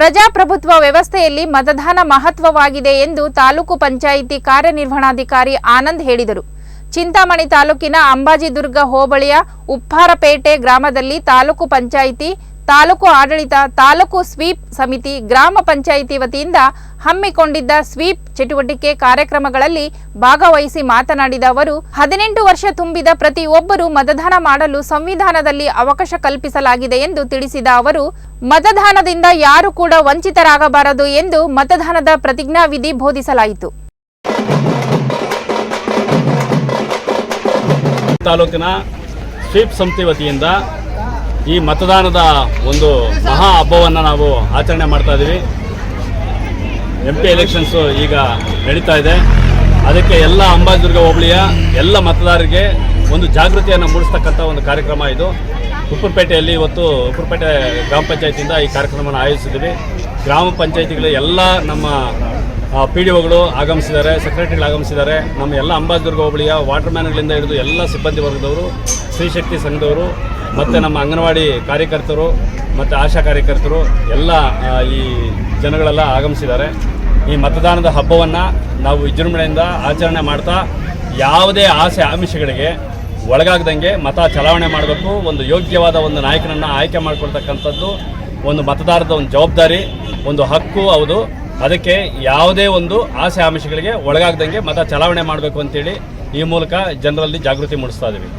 ಪ್ರಜಾಪ್ರಭುತ್ವ ವ್ಯವಸ್ಥೆಯಲ್ಲಿ ಮತದಾನ ಮಹತ್ವವಾಗಿದೆ ಎಂದು ತಾಲೂಕು ಪಂಚಾಯಿತಿ ಕಾರ್ಯನಿರ್ವಹಣಾಧಿಕಾರಿ ಆನಂದ್ ಹೇಳಿದರು. ಚಿಂತಾಮಣಿ ತಾಲೂಕಿನ ಅಂಬಾಜಿದುರ್ಗ ಹೋಬಳಿಯ ಉಪ್ಪಾರಪೇಟೆ ಗ್ರಾಮದಲ್ಲಿ ತಾಲೂಕು ಪಂಚಾಯಿತಿ ತಾಲೂಕು ಆಡಳಿತ, ತಾಲೂಕು ಸ್ವೀಪ್ ಸಮಿತಿ ಗ್ರಾಮ ಪಂಚಾಯಿತಿ ವತಿಯಿಂದ ಹಮ್ಮಿಕೊಂಡಿದ್ದ ಸ್ವೀಪ್ ಚಟುವಟಿಕೆ ಕಾರ್ಯಕ್ರಮಗಳಲ್ಲಿ ಭಾಗವಹಿಸಿ ಮಾತನಾಡಿದ ಅವರು, ಹದಿನೆಂಟು ವರ್ಷ ತುಂಬಿದ ಪ್ರತಿಯೊಬ್ಬರು ಮತದಾನ ಮಾಡಲು ಸಂವಿಧಾನದಲ್ಲಿ ಅವಕಾಶ ಕಲ್ಪಿಸಲಾಗಿದೆ ಎಂದು ತಿಳಿಸಿದ ಅವರು, ಮತದಾನದಿಂದ ಯಾರು ಕೂಡ ವಂಚಿತರಾಗಬಾರದು ಎಂದು ಮತದಾನದ ಪ್ರತಿಜ್ಞಾವಿಧಿ ಬೋಧಿಸಲಾಯಿತು. ತಾಲೂಕಿನ ಸ್ವೀಪ್ ಸಮಿತಿ ವತಿಯಿಂದ ಈ ಮತದಾನದ ಒಂದು ಮಹಾ ಹಬ್ಬವನ್ನು ನಾವು ಆಚರಣೆ ಮಾಡ್ತಾ ಇದ್ದೀವಿ ಎಂ ಪಿ ಎಲೆಕ್ಷನ್ಸು ಈಗ ನಡೀತಾ ಇದೆ. ಅದಕ್ಕೆ ಎಲ್ಲ ಅಂಬಾಜಿದುರ್ಗ ಹೋಬಳಿಯ ಎಲ್ಲ ಮತದಾರರಿಗೆ ಒಂದು ಜಾಗೃತಿಯನ್ನು ಮೂಡಿಸ್ತಕ್ಕಂಥ ಒಂದು ಕಾರ್ಯಕ್ರಮ ಇದು. ಉಪ್ಪುರಪೇಟೆಯಲ್ಲಿ ಇವತ್ತು ಉಪ್ಪುರಪೇಟೆ ಗ್ರಾಮ ಪಂಚಾಯತಿಯಿಂದ ಈ ಕಾರ್ಯಕ್ರಮವನ್ನು ಆಯೋಜಿಸಿದ್ದೀವಿ. ಗ್ರಾಮ ಪಂಚಾಯತಿಗಳ ಎಲ್ಲ ನಮ್ಮ ಪಿ ಡಿ ಒಗಳು ಆಗಮಿಸಿದ್ದಾರೆ ಸೆಕ್ರೆಟರಿಗಳು ಆಗಮಿಸಿದ್ದಾರೆ. ನಮ್ಮ ಎಲ್ಲ ಅಂಬಾಜುರ್ಗ ಹೋಬಳಿಯ ವಾಟರ್ಮ್ಯಾನ್ಗಳಿಂದ ಹಿಡಿದು ಎಲ್ಲ ಸಿಬ್ಬಂದಿ ವರ್ಗದವರು ಸ್ತ್ರೀಶಕ್ತಿ ಸಂಘದವರು ಮತ್ತು ನಮ್ಮ ಅಂಗನವಾಡಿ ಕಾರ್ಯಕರ್ತರು ಮತ್ತು ಆಶಾ ಕಾರ್ಯಕರ್ತರು ಎಲ್ಲ ಈ ಜನಗಳೆಲ್ಲ ಆಗಮಿಸಿದ್ದಾರೆ. ಈ ಮತದಾನದ ಹಬ್ಬವನ್ನು ನಾವು ವಿಜೃಂಭಣೆಯಿಂದ ಆಚರಣೆ ಮಾಡ್ತಾ ಯಾವುದೇ ಆಸೆ ಆಮಿಷಗಳಿಗೆ ಒಳಗಾಗದಂಗೆ ಮತ ಚಲಾವಣೆ ಮಾಡಬೇಕು. ಒಂದು ಯೋಗ್ಯವಾದ ಒಂದು ನಾಯಕನನ್ನು ಆಯ್ಕೆ ಮಾಡಿಕೊಳ್ತಕ್ಕಂಥದ್ದು ಒಂದು ಮತದಾರದ ಒಂದು ಜವಾಬ್ದಾರಿ, ಒಂದು ಹಕ್ಕು ಹೌದು. ಅದಕ್ಕೆ ಯಾವುದೇ ಒಂದು ಆಸೆ ಆಮಿಷಗಳಿಗೆ ಒಳಗಾಗದಂಗೆ ಮತ ಚಲಾವಣೆ ಮಾಡಬೇಕು ಅಂತೇಳಿ ಈ ಮೂಲಕ ಜನರಲ್ಲಿ ಜಾಗೃತಿ ಮೂಡಿಸ್ತಾ ಇದ್ದೀವಿ.